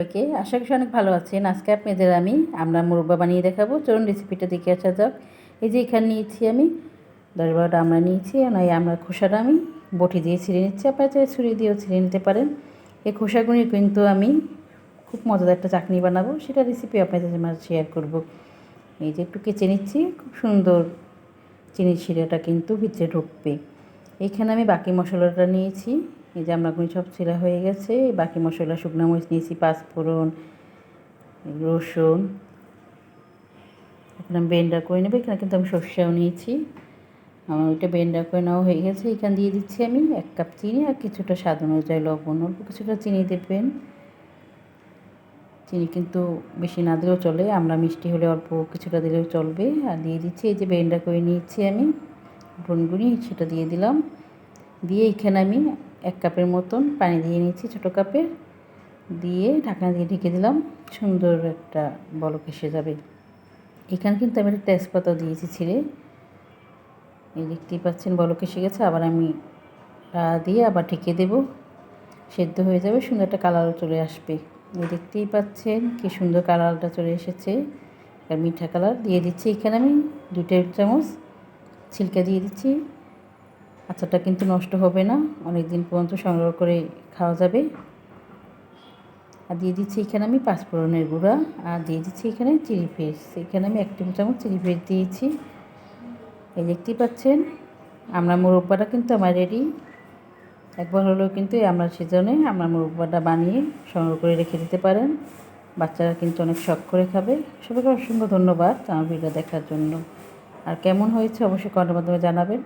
সবাইকে আশা করি অনেক ভালো আছেন। আজকে আপনাদের আমি আমরা মুরব্বা বানিয়ে দেখাবো। চলুন রেসিপিটা দেখে আসা যাক। এই যে এখানে নিয়েছি আমি দশ বারোটা আমরা নিয়েছি। নয় আমরা খোসাটা আমি বটি দিয়ে ছিঁড়ে নিচ্ছি। আপনারা চাই ছুরি দিয়েও ছিঁড়ে নিতে পারেন। এই খোসাগুলি কিন্তু আমি খুব মজাদার একটা চাটনি বানাবো। সেটা রেসিপি আপনাদের মাঝে শেয়ার করব। এই যে একটু কেচে নিচ্ছি। খুব সুন্দর চিনির শিরাটা কিন্তু ভিতরে ঢুকবে। এইখানে আমি বাকি মশলাটা নিয়েছি। এই যে আমরাগুলি সব ছিঁড়া হয়ে গেছে, বাকি মশলা, শুকনো মরিচ নিয়েছি, পাঁচফোড়ন, রসুন। এখন আমি বেন্ডার করে নেব, এখানে কিন্তু আমি সর্ষেও নিয়েছি। আমার ওইটা বেন্ডার করে নেওয়া হয়ে গেছে, এখানে দিয়ে দিচ্ছি আমি এক কাপ চিনি আর কিছুটা স্বাদ অনুযায়ী লবণ। অল্প কিছুটা চিনি দেবেন। চিনি কিন্তু বেশি না দিলেও চলে, আমরা মিষ্টি হলে অল্প কিছুটা দিলেও চলবে। আর দিয়ে দিচ্ছি, এই যে বেন্ডার করে নিয়েছি আমি বনগুনি সেটা দিয়ে দিলাম। দিয়ে এখানে আমি এক কাপের মতন পানি দিয়ে নিয়েছি ছোটো কাপের দিয়ে ঢাকনা দিয়ে ঢেকে দিলাম। সুন্দর একটা বলক এসে যাবে। এখানে কিন্তু আমি একটা তেজপাতা দিয়েছি ছিঁড়ে। এই দেখতেই পাচ্ছেন বলক এসে গেছে। আবার আমি দিয়ে আবার ঢেকে দেবো। সেদ্ধ হয়ে যাবে, সুন্দর একটা কালারও চলে আসবে। এই দেখতেই পাচ্ছেন কি সুন্দর কালারটা চলে এসেছে। মিঠা কালার দিয়ে দিচ্ছি। এখানে আমি দু টেবিল চামচ ছিলকা দিয়ে দিচ্ছি। আচারটা কিন্তু নষ্ট হবে না অনেক দিন পর্যন্ত সংগ্রহ করে খাওয়া যাবে। আর দিয়ে দিচ্ছি এখানে আমি পাঁচফোড়নের গুঁড়া, আর দিয়ে দিচ্ছি এখানে চিলি ফ্লেক্স এখানে আমি এক টেবিল চামচ চিলি ফ্লেক্স দিয়েছি। এই দেখতেই পাচ্ছেন, আমরা মুরব্বাটা কিন্তু আমার রেডি একবার হলেও কিন্তু আমরা সিজনে আমরা মুরব্বাটা বানিয়ে সংগ্রহ করে রেখে দিতে পারেন। বাচ্চারা কিন্তু অনেক শখ করে খাবে। সবাইকে অসংখ্য ধন্যবাদ আমার ভিডিও দেখার জন্য। আর কেমন হয়েছে অবশ্যই কমেন্টের মাধ্যমে জানাবেন।